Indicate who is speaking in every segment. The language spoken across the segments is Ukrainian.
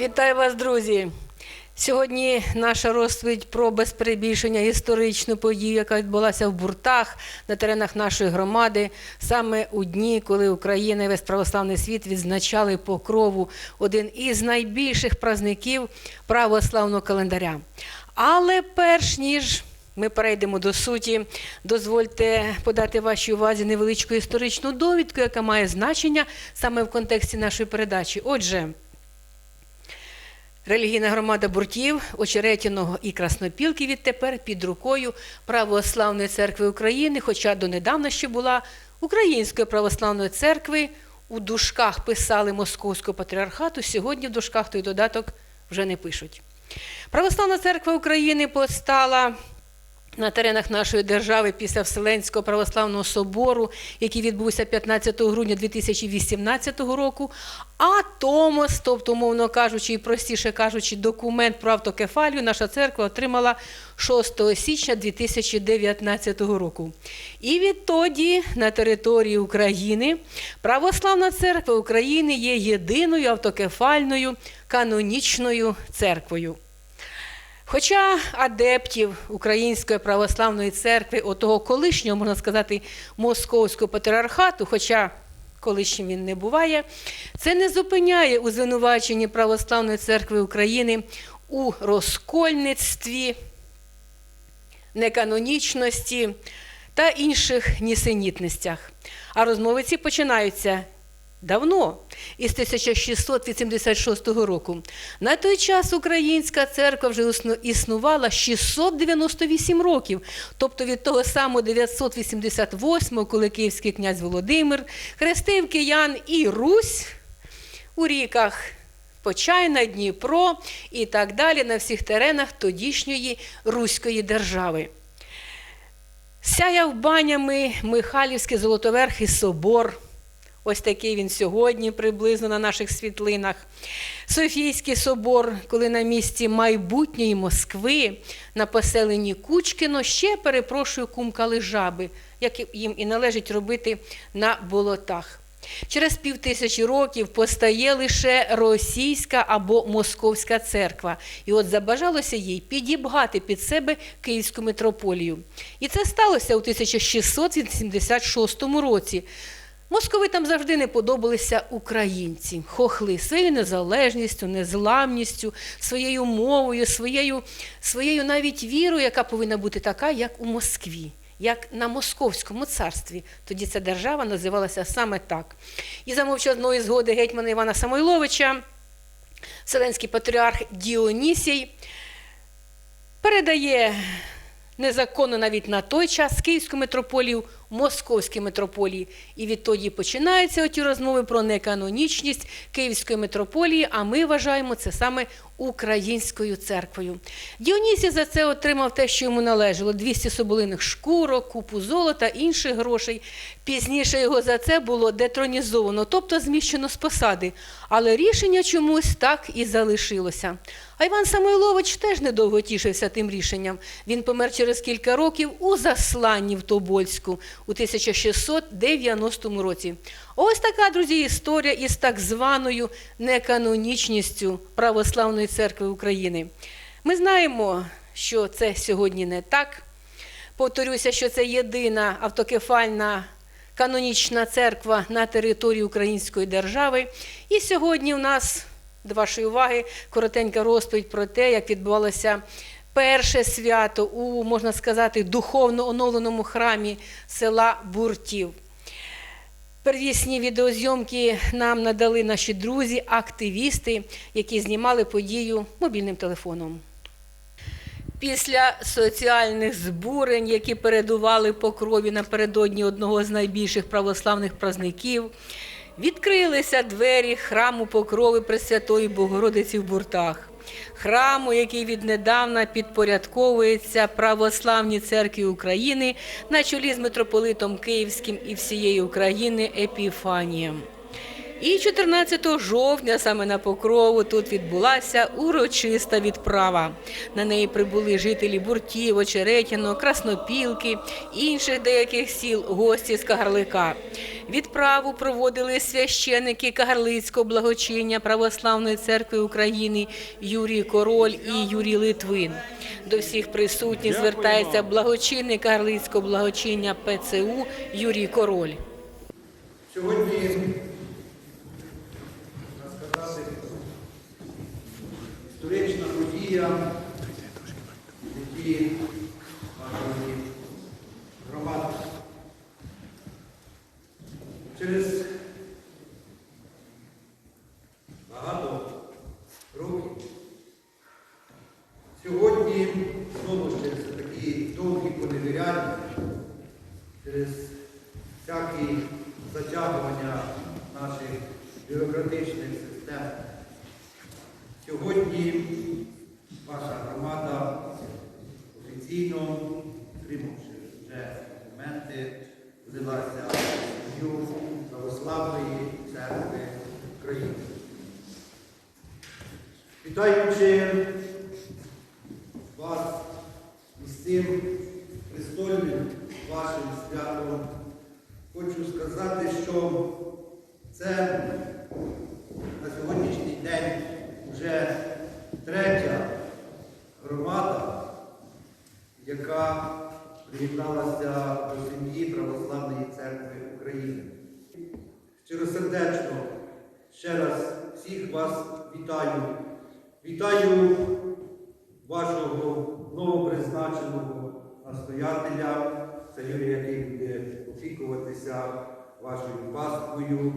Speaker 1: Вітаю вас, друзі! Сьогодні наша розповідь про без перебільшення історичну подію, яка відбулася в буртах на теренах нашої громади, саме у дні, коли Україна і весь православний світ відзначали покрову один із найбільших праздників православного календаря. Але перш ніж ми перейдемо до суті. Дозвольте подати вашій увазі невеличку історичну довідку, яка має значення саме в контексті нашої передачі. Отже, Релігійна громада буртів, Очеретяного і Краснопілки відтепер під рукою Православної церкви України, хоча донедавна ще була Української православної церкви. У дужках писали Московського патріархату, сьогодні в дужках той додаток вже не пишуть. Православна церква України постала на теренах нашої держави після Вселенського православного собору, який відбувся 15 грудня 2018 року. А Томос, тобто, умовно кажучи, і простіше кажучи, документ про автокефалію наша церква отримала 6 січня 2019 року. І відтоді на території України Православна церква України є єдиною автокефальною канонічною церквою. Хоча адептів Української православної церкви, отого колишнього, можна сказати, московського патріархату, хоча колишнім він не буває, це не зупиняє у звинуваченні Православної церкви України у розкольництві, неканонічності та інших нісенітностях. А розмови ці починаються Давно, із 1686 року. На той час Українська церква вже існувала 698 років, тобто від того самого 988, коли київський князь Володимир хрестив киян і Русь у ріках Почайна, Дніпро і так далі на всіх теренах тодішньої Руської держави. Сяяв банями Михайлівський Золотоверхий собор. Ось такий він сьогодні приблизно на наших світлинах. Софійський собор, коли на місці майбутньої Москви, на поселенні Кучкіно, ще перепрошую кумкали жаби, як їм і належить робити на болотах. Через півтисячі років постає лише російська або московська церква. І от забажалося їй підібгати під себе Київську митрополію. І це сталося у 1686 році. Московитам завжди не подобалися українці, хохли своєю незалежністю, незламністю, своєю мовою, своєю, своєю навіть вірою, яка повинна бути така, як у Москві, як на Московському царстві. Тоді ця держава називалася саме так. І за мовчазної згоди гетьмана Івана Самойловича, Вселенський патріарх Діонісій передає незаконно навіть на той час Київську митрополію Московській митрополії. І відтоді починаються оті розмови про неканонічність Київської митрополії, а ми вважаємо це саме українською церквою. Діонісій за це отримав те, що йому належало: 200 соболиних шкурок, купу золота, інших грошей. Пізніше його за це було детронізовано, тобто зміщено з посади. Але рішення чомусь так і залишилося. А Іван Самойлович теж недовго тішився тим рішенням. Він помер через кілька років у засланні в Тобольську у 1690 році. Ось така, друзі, історія із так званою неканонічністю Православної церкви України. Ми знаємо, що це сьогодні не так. Повторюся, що це єдина автокефальна канонічна церква на території Української держави. І сьогодні у нас до вашої уваги коротенька розповідь про те, як відбувалося перше свято у, можна сказати, духовно оновленому храмі села Буртів. Первісні відеозйомки нам надали наші друзі, активісти, які знімали подію мобільним телефоном. Після соціальних збурень, які передували покрові напередодні одного з найбільших православних праздників, відкрилися двері храму Покрови Пресвятої Богородиці в Буртах. Храму, який віднедавна підпорядковується Православній церкві України на чолі з митрополитом Київським і всієї України Епіфанієм. І 14 жовтня саме на Покрову тут відбулася урочиста відправа. На неї прибули жителі Буртів, Очеретяно, Краснопілки, інших деяких сіл, гості з Кагарлика. Відправу проводили священики Кагарлицького благочиння Православної церкви України Юрій Король і Юрій Литвин. До всіх присутніх звертається благочинник Кагарлицького благочиння ПЦУ Юрій Король.
Speaker 2: Сьогодні історична подія, в житті громади. Через багато років сьогодні знову через такі довгі поневіряння, через всякі затягування наших бюрократичних систем. Сьогодні ваша громада офіційно, отримавши вже документи, взялася в сім'ю Православної церкви України. Вітаючи вас із цим престольним вашим святом, хочу сказати, що це на сьогоднішній день вже третя громада, яка приєдналася до сім'ї Православної церкви України. Щиросердечно ще раз всіх вас вітаю. Вітаю вашого новопризначеного настоятеля, це Юрій, який буде опікуватися вашою паствою.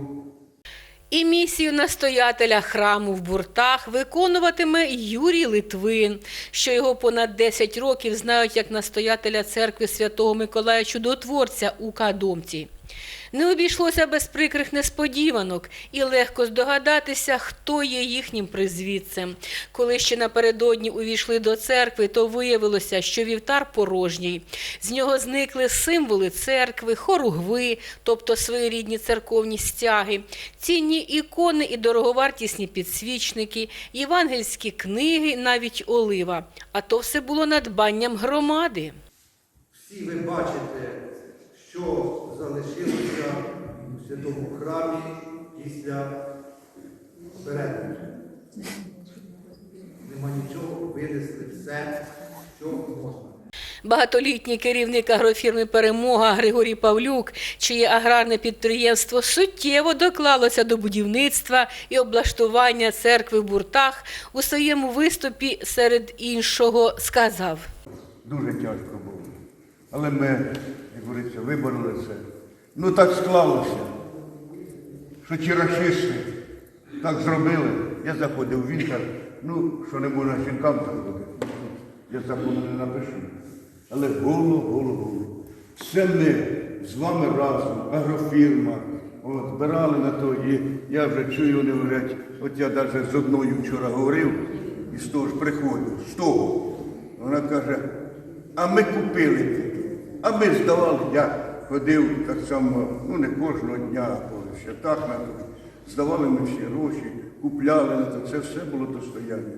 Speaker 1: І місію настоятеля храму в буртах виконуватиме Юрій Литвин, що його понад 10 років знають як настоятеля церкви святого Миколая Чудотворця у Кадомці. Не обійшлося без прикрих несподіванок і легко здогадатися, хто є їхнім призвідцем. Коли ще напередодні увійшли до церкви, то виявилося, що вівтар порожній. З нього зникли символи церкви, хоругви, тобто своєрідні церковні стяги, цінні ікони і дороговартісні підсвічники, євангельські книги, навіть олива. А то все було надбанням громади.
Speaker 2: Всі ви бачите, що залишилося у святому храмі після перегляду. Нема нічого, винесли все, що можна.
Speaker 1: Багатолітній керівник агрофірми Перемога Григорій Павлюк, чиє аграрне підприємство суттєво доклалося до будівництва і облаштування церкви в буртах, у своєму виступі серед іншого сказав.
Speaker 3: Дуже тяжко було. Але ми, як говориться, вибороли це. Ну так склалося, що ті рашисти так зробили. Я заходив в вітер, ну, що не можна жінкам так робити. Я закону не напишу. Але голо, голо, голо. Все ми з вами разом, агрофірма, от, збирали на то, і я вже чую, вони говорять, от я навіть з одною вчора говорив, і з того ж приходив, з того. Вона каже, а ми купили, а ми здавали, я ходив так само, ну не кожного дня, по святах. Здавали ми всі гроші, купляли на то. Це все було достояння.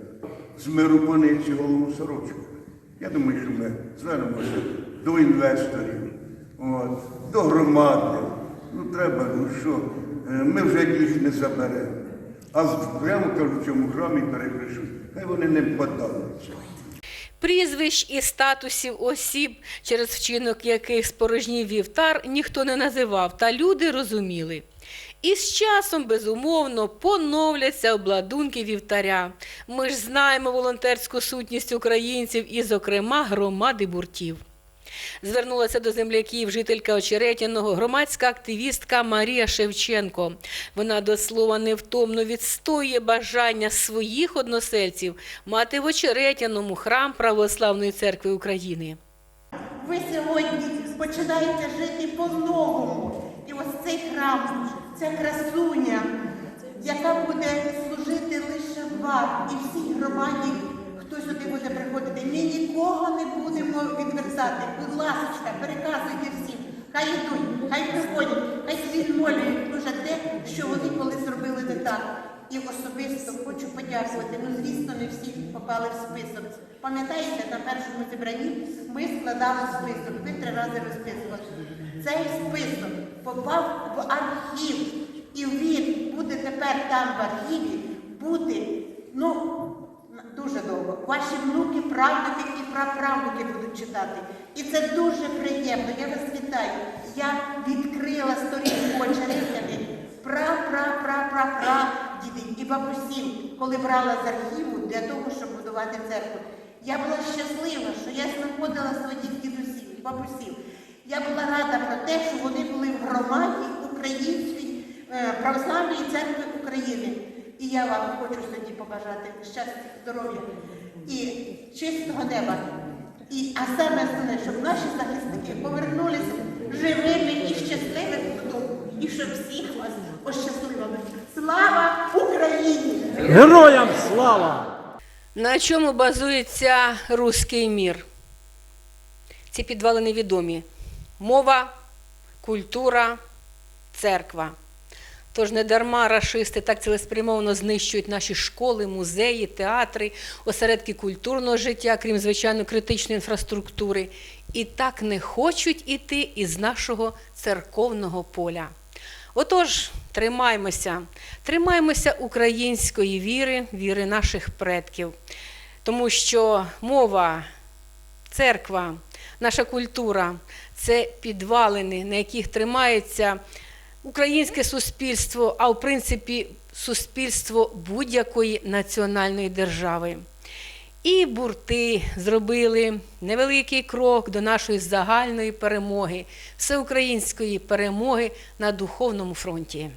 Speaker 3: З миру пониці голову сорочку. Я думаю, що ми звернемося до інвесторів, от, до громади. Ну треба, ну що, е, ми вже їх не заберемо. А прямо кажу, в цьому храмі перепишу. Хай вони не впадаються.
Speaker 1: Прізвищ і статусів осіб, через вчинок яких спорожнів вівтар, ніхто не називав, та люди розуміли. І з часом, безумовно, поновляться обладунки вівтаря. Ми ж знаємо волонтерську сутність українців і, зокрема, громади буртів. Звернулася до земляків жителька Очеретяного, громадська активістка Марія Шевченко. Вона до слова невтомно відстоює бажання своїх односельців мати в Очеретяному храм Православної церкви України.
Speaker 4: Ви сьогодні починаєте жити по-новому. І ось цей храм, ця красуня, яка буде служити лише вам і всій громаді, хто сюди буде приходити. Ми нікого не будемо відвертати. Будь ласка, переказуйте всім. Хай йдуть, хай приходять, хай волі дуже те, що вони колись робили. Так, і особисто хочу подякувати. Ну, звісно, не всі попали в список. Пам'ятаєте, на першому зібранні ми складали список, ви три рази розписували. Цей список попав в архів, і він буде тепер там в архіві, буде, ну, дуже довго. Ваші внуки, правнуки і праправнуки будуть читати. І це дуже приємно. Я вас вітаю. Я відкрила сторінку очеретями пра-пра-пра-пра-пра дідів і бабусів, коли брала з архіву для того, щоб будувати церкву. Я була щаслива, що я знаходила своїх дідусів, і бабусів. Я була рада про те, що вони були в громаді Української е, православної церкви України. І я вам хочу сьогодні побажати щастя, здоров'я і чистого неба. І, а саме основне, щоб наші захисники повернулися живими і щасливими додому. І щоб всіх вас ощасливили. Слава Україні!
Speaker 5: Героям слава!
Speaker 1: На чому базується руський мір? Ці підвали невідомі. Мова, культура, церква. Тож не дарма рашисти так цілеспрямовано знищують наші школи, музеї, театри, осередки культурного життя, крім звичайно критичної інфраструктури, і так не хочуть іти із нашого церковного поля. Отож, тримаймося, тримаймося української віри, віри наших предків, тому що мова, церква, наша культура це підвалини, на яких тримається українське суспільство, а в принципі суспільство будь-якої національної держави. І бурти зробили невеликий крок до нашої загальної перемоги, всеукраїнської перемоги на духовному фронті.